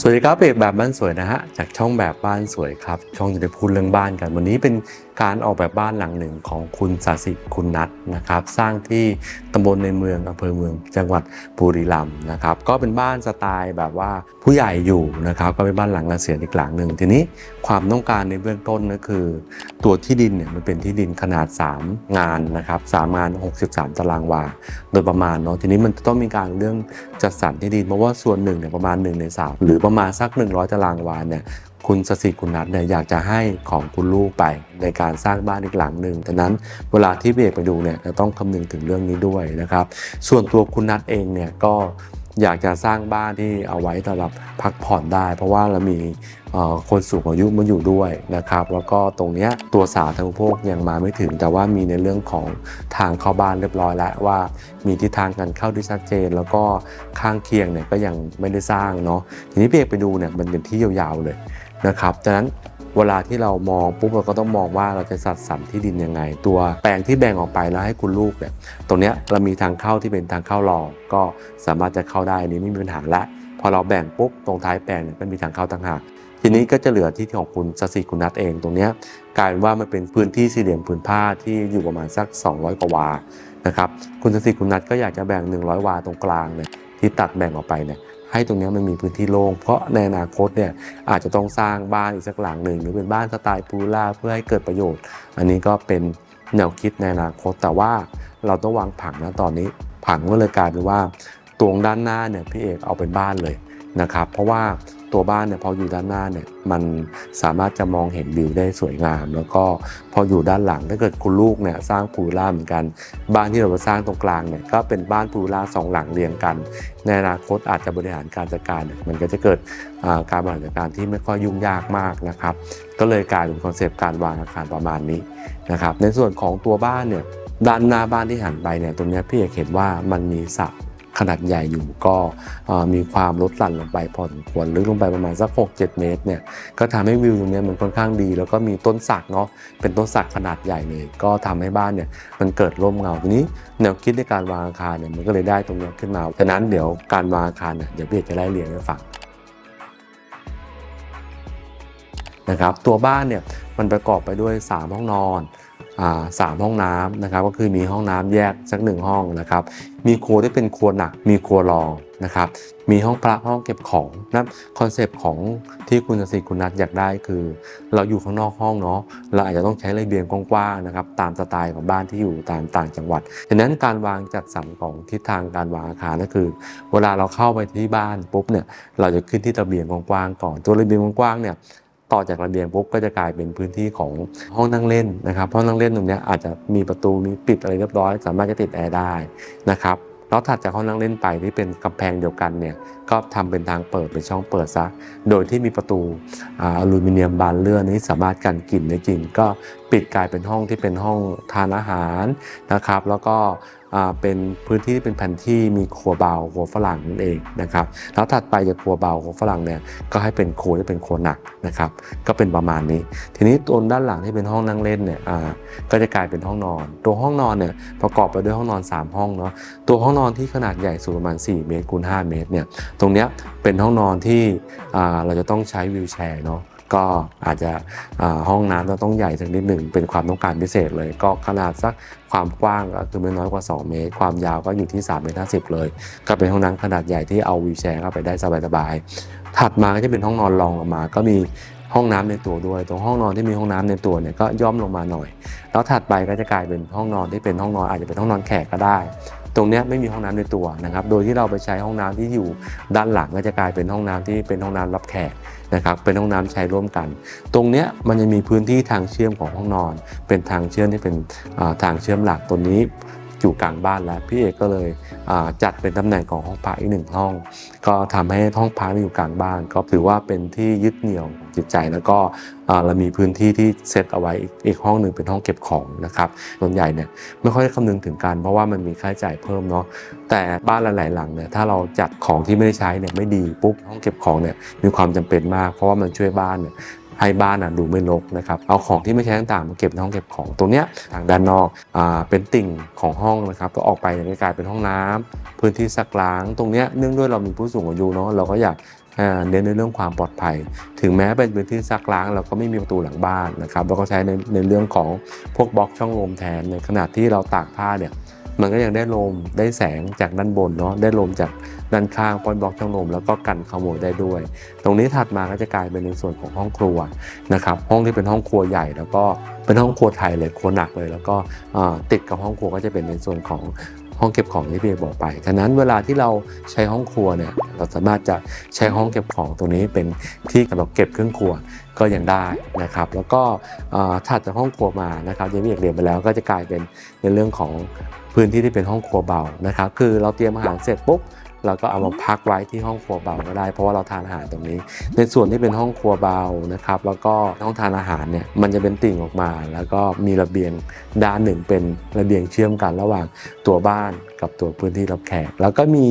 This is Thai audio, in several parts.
สวัสดีครับเอกแบบบ้านสวยนะฮะจากช่องแบบบ้านสวยครับ ช่องจะได้พูดเรื่องบ้านกัน วันนี้เป็นการออกแบบบ้านหลังหนึ่งของคุณสาสิคุณนัทนะครับ สร้างที่ตำบลในเมืองอำเภอเมืองจังหวัดบุรีรัมย์นะครับ ก็เป็นบ้านสไตล์แบบว่าผู้ใหญ่อยู่นะครับ ก็เป็นบ้านหลังเกษียณอีกหลังหนึ่งทีนี้ความต้องการในเบื้องต้นก็คือ ตัวที่ดินเนี่ยมันเป็นที่ดินขนาด 3 งานนะครับสามงาน 63 ตารางวา โดยประมาณเนาะทีนี้มันต้องมีการเรื่องจัดสรรที่ดินเพราะว่าส่วนหนึ่งเนี่ยประมาณ1ใน3หรือประมาณสัก 100 ตารางวาเนี่ยคุณสสิคุณนัทเนี่ยอยากจะให้ของคุณลูกไปในการสร้างบ้านอีกหลังหนึ่งดังนั้นเวลาที่เบรกไปดูเนี่ยจะต้องคำนึงถึงเรื่องนี้ด้วยนะครับ ส่วนตัวคุณนัทเองเนี่ยก็ อยากจะสร้างบ้านที่เอาไว้สำหรับพักผ่อนได้ เพราะว่าเรามีคนสูงอายุมาอยู่ด้วยนะครับ แล้วก็ตรงนี้ตัวสาธารณูปโภคยังมาไม่ถึง แต่ว่ามีในเรื่องของทางเข้าบ้านเรียบร้อยแล้วว่า มีทิศทางการเข้าที่ชัดเจน แล้วก็ข้างเคียงเนี่ยก็ยังไม่ได้สร้างเนาะทีนี้พี่เอกไปดูเนี่ยมันเป็นที่ยาวๆเลยนะครับดังนั้น เวลาที่เรามองปุ๊บเราก็ต้องมองว่าเราจะสัดสรรที่ดินยังไง ตัวแปลงที่แบ่งออกไปแล้วให้คุณลูกเนี่ยตรงเนี้ยเรามีทางเข้าที่เป็นทางเข้ารองก็สามารถจะเข้าได้นี้ไม่มีปัญหาละพอเราแบ่งปุ๊บตรงท้ายแปลงเนี่ยก็มีทางเข้าต่างหากทีนี้ก็จะเหลือที่ของคุณสสิคุณนัทเองตรงเนี้ยกลายเป็นว่ามันเป็นพื้นที่สี่เหลี่ยมผืนผ้าที่อยู่ประมาณสัก 200 กว่าวานะครับคุณสสิคุณนัทก็อยากจะแบ่ง 100 วาตรงกลางเนี่ยที่ตัดแบ่งออกไปเนี่ย ให้ตรงนี้มันมีพื้นที่โล่งเพราะในอนาคตเนี่ยอาจจะต้องสร้างบ้านอีกสักหลังหนึ่งหรือเป็นบ้านสไตล์พูล่าเพื่อให้เกิดประโยชน์ อันนี้ก็เป็นแนวคิดในอนาคตแต่ว่าเราต้องวางผังนะตอนนี้ ผังก็เลยกลายเป็นว่าตรงด้านหน้าเนี่ยพี่เอกเอาเป็นบ้านเลยนะครับ เพราะว่า ตัวบ้านเนี่ยพออยู่ด้านหน้าเนี่ยมันสามารถจะมองเห็นวิวได้สวยงาม แล้วก็พออยู่ด้านหลังถ้าเกิดคุณลูกเนี่ยสร้างพูล่าเหมือนกัน บ้านที่เราสร้างตรงกลางเนี่ยก็เป็นบ้านพูล่าสองหลังเรียงกัน ในอนาคตอาจจะบริหารการจัดการเนี่ยมันก็จะเกิดการบริหารจัดการที่ไม่ค่อยยุ่งยากมากนะครับ ก็เลยกลายเป็นคอนเซปต์การวางอาคารประมาณนี้นะครับในส่วนของตัวบ้านเนี่ยด้านหน้าบ้านที่หันไปเนี่ยตรงนี้พี่เอกเห็นว่ามันมีสระ ขนาดใหญ่อยู่ก็มีความลดหลั่นลงไปพอสมควรลึกลงไปประมาณสัก 6-7 เมตรเนี่ยก็ทำให้วิวตรงนี้มันค่อนข้างดี แล้วก็มีต้นสักเนาะเป็นต้นสักขนาดใหญ่เลยก็ทำให้บ้านเนี่ยมันเกิดร่มเงาทีนี้แนวคิดในการวางอาคารเนี่ยมันก็เลยได้ตรงเนี้ขึ้นมาฉะนั้นเดี๋ยวการวางอาคารเนี่ยเดี๋ยวพี่จะไล่เรียงให้ฟังนะครับตัวบ้านเนี่ยมันประกอบไปด้วย 3 ห้องนอน สามห้องน้ำนะครับก็คือมีห้องน้ำแยกสักหนึ่งห้องนะครับมีครัวที่เป็นครัวหนัก มีครัวรองนะครับมีห้องพระห้องเก็บของนะคอนเซปต์ของที่คุณสศิคุณนัทอยากได้คือ เราอยู่ข้างนอกห้องเนาะเราอาจจะต้องใช้ระเบียงกว้างๆนะครับตามสไตล์ของบ้านที่อยู่ตามต่างจังหวัดดังนั้นการวางจัดสรรของทิศทางการวางอาคารก็คือ เวลาเราเข้าไปที่บ้านปุ๊บเนี่ยเราจะขึ้นที่ระเบียงกว้างๆก่อนตัวระเบียงกว้างๆเนี่ย ต่อจากระเบียงปุ๊บก็จะกลายเป็นพื้นที่ของห้องนั่งเล่นนะครับห้องนั่งเล่นตรงนี้อาจจะมีประตูมีปิดอะไรเรียบร้อย สามารถจะติดแอร์ได้นะครับแล้วถัดจากห้องนั่งเล่นไปที่เป็นกำแพงเดียวกันเนี่ยก็ทำเป็นทางเปิดเป็นช่องเปิดซะโดยที่มีประตูอลูมิเนียมบานเลื่อนนี้สามารถกันกลิ่นได้จริง ก็ปิดกลายเป็นห้องที่เป็นห้องทานอาหารนะครับ แล้วก็ เป็นพื้นที่ที่เป็นแผ่นที่มีครัวเบาครัวฝรั่งนั่นเองนะครับแล้วถัดไปจากครัวเบาครัวฝรั่งเนี่ยก็ให้เป็นโครัวที่เป็นโครัวหนักนะครับก็เป็นประมาณนี้ ทีนี้ตัวด้านหลังที่เป็นห้องนั่งเล่นเนี่ยอ่าก็จะกลายเป็นห้องนอน ตัวห้องนอนเนี่ยประกอบไปด้วยห้องนอน 3 ห้องเนาะตัวห้องนอนที่ขนาดใหญ่สุดประมาณ 4 เมตรคูณ5เมตรเนี่ยตรงเนี้ยเป็นห้องนอนที่อ่าเราจะต้องใช้วิวแชร์เนาะ ก็อาจจะห้องน้ำเราต้องใหญ่สักนิดหนึ่งเป็นความต้องการพิเศษเลย ก็ขนาดสักความกว้างก็คือไม่น้อยกว่า 2 เมตร ความยาวก็อยู่ที่3เมตร50เลย ก็เป็นห้องน้ำขนาดใหญ่ที่เอาวิวแชร์เข้าไปได้สบายๆถัดมาก็จะเป็นห้องนอนรองลงมา ก็มีห้องน้ำในตัวด้วย ตรงห้องนอนที่มีห้องน้ำในตัวเนี่ยก็ย่อมลงมาหน่อย แล้วถัดไปก็จะกลายเป็นห้องนอนที่เป็นห้องนอนอาจจะเป็นห้องนอนแขกก็ได้ ตรงนี้ไม่มีห้องน้ำในตัวนะครับ โดยที่เราไปใช้ห้องน้ำที่อยู่ด้านหลังก็จะกลายเป็นห้องน้ำที่เป็นห้องน้ำรับแขก นะครับเป็นห้องน้ำใช้ร่วมกัน ตรงเนี้ยมันจะมีพื้นที่ทางเชื่อมของห้องนอน เป็นทางเชื่อมที่เป็นทางเชื่อมหลักตัวนี้ อยู่กลางบ้านแล้วพี่เอกก็เลยจัดเป็นตำแหน่งของห้องพักอีกหนึ่งห้อง ก็ทำให้ห้องพักอยู่กลางบ้าน ก็ถือว่าเป็นที่ยึดเหนี่ยวจิตใจแล้วก็เรามีพื้นที่ที่เซตเอาไว้อีกห้องหนึ่งเป็นห้องเก็บของนะครับส่วนใหญ่เนี่ยไม่ค่อยคำนึงถึงกันเพราะว่ามันมีค่าใช้จ่ายเพิ่มเนาะแต่บ้านหลายๆหลังเนี่ยถ้าเราจัดของที่ไม่ได้ใช้เนี่ยไม่ดีปุ๊บห้องเก็บของเนี่ยมีความจำเป็นมาก เพราะว่ามันช่วยบ้านเนี่ย ให้บ้านอะดูไม่รกนะครับเอาของที่ไม่ใช้ต่างๆมาเก็บในห้องเก็บของตรงเนี้ยทางด้านนอกอ่าเป็นติ่งของห้องนะครับก็ออกไปเนี่ยก็กลายเป็นห้องน้ำพื้นที่ซักล้าง ตรงเนี้ยเนื่องด้วยเรามีผู้สูงอายุเนาะเราก็อยากเน้นในเรื่องความปลอดภัย ถึงแม้เป็นพื้นที่ซักล้าง เราก็ไม่มีประตูหลังบ้านนะครับแล้วก็ใช้ในในเรื่องของพวกบล็อกช่องลมแทนในขณะที่เราตากผ้าเนี่ย มันก็ยังได้ลมได้แสงจากด้านบนเนาะได้ลมจากด้านข้างป้อนบล็อกช่องลมแล้วก็กันขโมยได้ด้วย ตรงนี้ถัดมาก็จะกลายเป็นในส่วนของห้องครัวนะครับห้องที่เป็นห้องครัวใหญ่แล้วก็เป็นห้องครัวไทยเลยครัวหนักเลย แล้วก็ติดกับห้องครัวก็จะเป็นในส่วนของห้องเก็บของที่พี่บอกไปฉะนั้นเวลาที่เราใช้ห้องครัวเนี่ยเราสามารถจะใช้ห้องเก็บของตรงนี้เป็นที่สำหรับเก็บเครื่องครัว ก็ยังได้นะครับ แล้วก็อ่าถัดจากห้องครัวมานะครับที่พี่เอกเรียนไปแล้วก็จะกลายเป็นในเรื่องของพื้นที่ที่เป็นห้องครัวเบานะครับ คือเราเตรียมอาหารเสร็จปุ๊บเราก็เอามาพักไว้ที่ห้องครัวเบาก็ได้ เพราะว่าเราทานอาหารตรงนี้ ในส่วนที่เป็นห้องครัวเบานะครับ แล้วก็ห้องทานอาหารเนี่ยมันจะเป็นติ่งออกมา แล้วก็มีระเบียงด้านหนึ่งเป็นระเบียงเชื่อมกันระหว่างตัวบ้านกับตัวพื้นที่รับแขก แล้วก็มี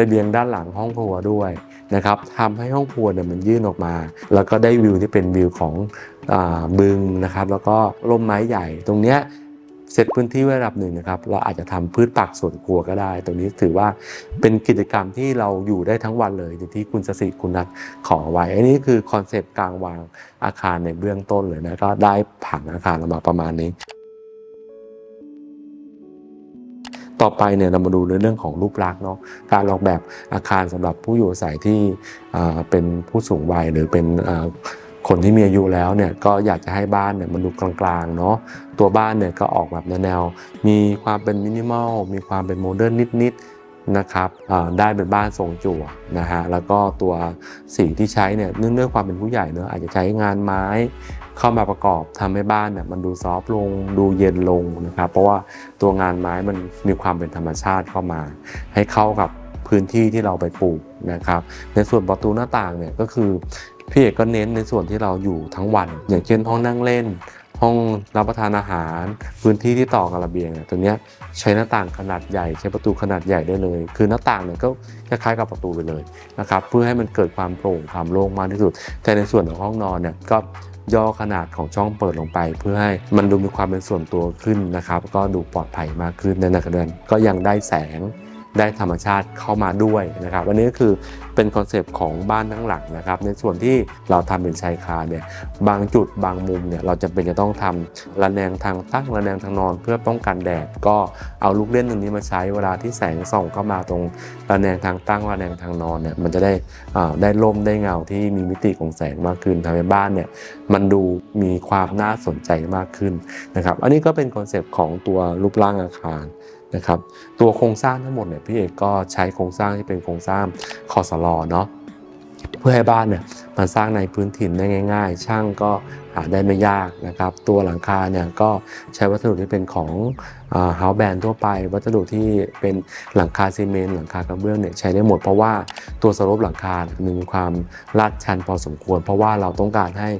ระเบียงด้านหลังห้องครัวด้วย นะครับทำให้ห้องครัวเนี่ยมันยื่นออกมา แล้วก็ได้วิวที่เป็นวิวของอบึงนะครับ แล้วก็ร่มไม้ใหญ่ตรงเนี้ยเสร็จพื้นที่ไว้ระดับหนึ่งนะครับ เราอาจจะทำพืชผักสวนครัวก็ได้ ตรงนี้ถือว่าเป็นกิจกรรมที่เราอยู่ได้ทั้งวันเลยอย่างที่คุณสสิคุณนัทขอไว้ อันนี้คือคอนเซปต์กลางวางอาคารในเบื้องต้นเลยนะก็ได้ผังอาคารออกมาประมาณนี้ ต่อไปเนี่ยเรามาดูในเรื่องของรูปลักษณ์เนาะการออกแบบอาคารสำหรับผู้อยู่อาศัยที่เป็นผู้สูงวัยหรือเป็นคนที่มีอายุแล้วเนี่ยก็อยากจะให้บ้านเนี่ยมันดูกลางๆเนาะตัวบ้านเนี่ยก็ออกแบบแนว มีความเป็นมินิมอลมีความเป็นโมเดิร์นนิดๆนะครับได้เป็นบ้านทรงจั่วนะฮะแล้วก็ตัวสีที่ใช้เนี่ยเนื่องด้วยความเป็นผู้ใหญ่เนอะอาจจะใช้งานไม้ เข้ามาประกอบทำให้บ้านเนี่ยมันดูซอฟต์ลงดูเย็นลงนะครับเพราะว่าตัวงานไม้มันมีความเป็นธรรมชาติเข้ามา ให้เข้ากับพื้นที่ที่เราไปปลูกนะครับ ในส่วนประตูหน้าต่างเนี่ยก็คือพี่เอกก็เน้นในส่วนที่เราอยู่ทั้งวัน อย่างเช่นห้องนั่งเล่น ห้องรับประทานอาหาร พื้นที่ที่ต่อกับระเบียงเนี่ยตรงเนี้ยใช้หน้าต่างขนาดใหญ่ ใช้ประตูขนาดใหญ่ได้เลย คือหน้าต่างเนี่ยก็คล้ายๆกับประตูไปเลยนะครับเพื่อให้มันเกิดความโปร่งความโล่งมากที่สุด แต่ในส่วนของห้องนอนเนี่ยก็ ย่อขนาดของช่องเปิดลงไป เพื่อให้มันดูมีความเป็นส่วนตัวขึ้นนะครับ ก็ดูปลอดภัยมากขึ้นในขณะเดียวกันก็ยังได้แสง ได้ธรรมชาติเข้ามาด้วยนะครับอันนี้ก็คือเป็นคอนเซปต์ของบ้านทั้งหลังนะครับ ในส่วนที่เราทำเป็นชายคาเนี่ยบางจุดบางมุมเนี่ยเราจะเป็นจะต้องทำระแนงทางตั้งระแนงทางนอน เพื่อป้องกันแดดก็เอาลูกเล่นตรงนี้มาใช้เวลาที่แสงส่องเข้ามาตรงระแนงทางตั้งระแนงทางนอนเนี่ยมันจะได้อ่าได้ร่มได้เงาที่มีมิติของแสงมากขึ้นทำให้บ้านเนี่ยมันดูมีความน่าสนใจมากขึ้นนะครับ อันนี้ก็เป็นคอนเซปต์ของตัวรูปร่างอาคาร นะครับตัวโครงสร้างทั้งหมดเนี่ยพี่เอกก็ใช้โครงสร้างที่เป็นโครงสร้างคอสลอเนาะเพื่อให้บ้านเนี่ยมันสร้างในพื้นถิ่นได้ง่าย ๆ ช่างก็หาได้ไม่ยากนะครับ ตัวหลังคาเนี่ยก็ใช้วัสดุที่เป็นของเฮาส์แบนทั่วไป วัสดุที่เป็นหลังคาซีเมนต์หลังคากระเบื้องเนี่ยใช้ได้หมดเพราะว่าตัวสโลปหลังคามีความลาดชันพอสมควร เพราะว่าเราต้องการให้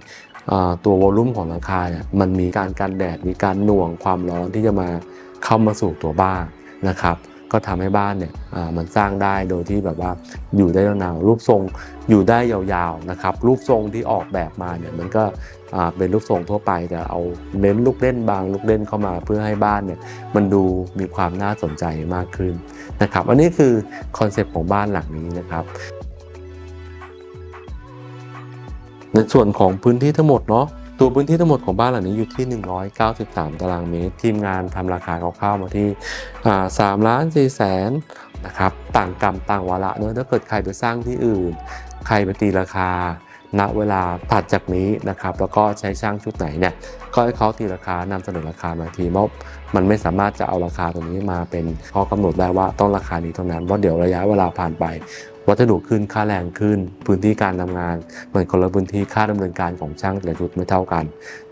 ตัววอลลุ่มของหลังคาเนี่ยมันมีการกันแดดมีการหน่วงความร้อนที่จะมา เข้ามาสู่ตัวบ้านนะครับ ก็ทำให้บ้านเนี่ยมันสร้างได้โดยที่แบบว่าอยู่ได้นานๆรูปทรงอยู่ได้ยาวๆนะครับ รูปทรงที่ออกแบบมาเนี่ยมันก็เป็นรูปทรงทั่วไปแต่เอาเน้นลูกเล่นบางลูกเล่นเข้ามาเพื่อให้บ้านเนี่ยมันดูมีความน่าสนใจมากขึ้นนะครับ อันนี้คือคอนเซปต์ของบ้านหลังนี้นะครับในส่วนของพื้นที่ทั้งหมดเนาะ ตัวพื้นที่ทั้งหมดของบ้านหลังนี้อยู่ที่ 193 ตารางเมตร ทีมงานทำราคาคร่าวๆมาที่สามล้านสี่แสนนะครับต่างกรรมต่างวาระเนอะถ้าเกิดใครไปสร้างที่อื่น ใครไปตีราคาณเวลาถัดจากนี้นะครับ แล้วก็ใช้ช่างชุดไหนเนี่ยก็ให้เขาตีราคานำเสนอราคามาทีเพราะมันไม่สามารถจะเอาราคาตรงนี้มาเป็นข้อกำหนดได้ว่าต้องราคานี้เท่านั้นเพราะเดี๋ยวระยะเวลาผ่านไป วัสดุขึ้นค่าแรงขึ้น พื้นที่การทำงานเหมือนคนละพื้นที่ค่าดำเนินการของช่างแต่ละชุดไม่เท่ากัน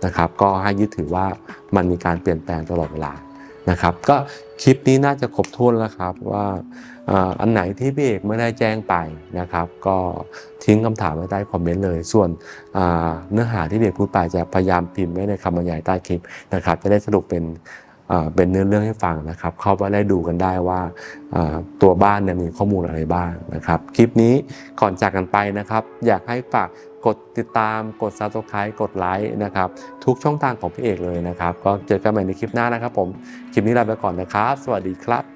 นะครับก็ให้ยึดถือว่ามันมีการเปลี่ยนแปลงตลอดเวลานะครับก็คลิปนี้น่าจะครบถ้วนแล้วครับว่าอันไหนที่พี่เอกไม่ได้แจ้งไปนะครับ ก็ทิ้งคำถามไว้ใต้คอมเมนต์เลย ส่วนเนื้อหาที่พี่เอกพูดไปจะพยายามพิมพ์ไว้ในคำบรรยายใต้คลิปนะครับ จะได้สรุปเป็น เป็นเนื้อเรื่องให้ฟังนะครับ เข้าไปได้ดูกันได้ว่าตัวบ้านเนี่ยมีข้อมูลอะไรบ้างนะครับ คลิปนี้ก่อนจากกันไปนะครับ อยากให้ฝากกดติดตามกด subscribe กดไลค์นะครับทุกช่องทางของพี่เอกเลยนะครับ ก็เจอกันใหม่ในคลิปหน้านะครับผม คลิปนี้ลาไปก่อนนะครับ สวัสดีครับ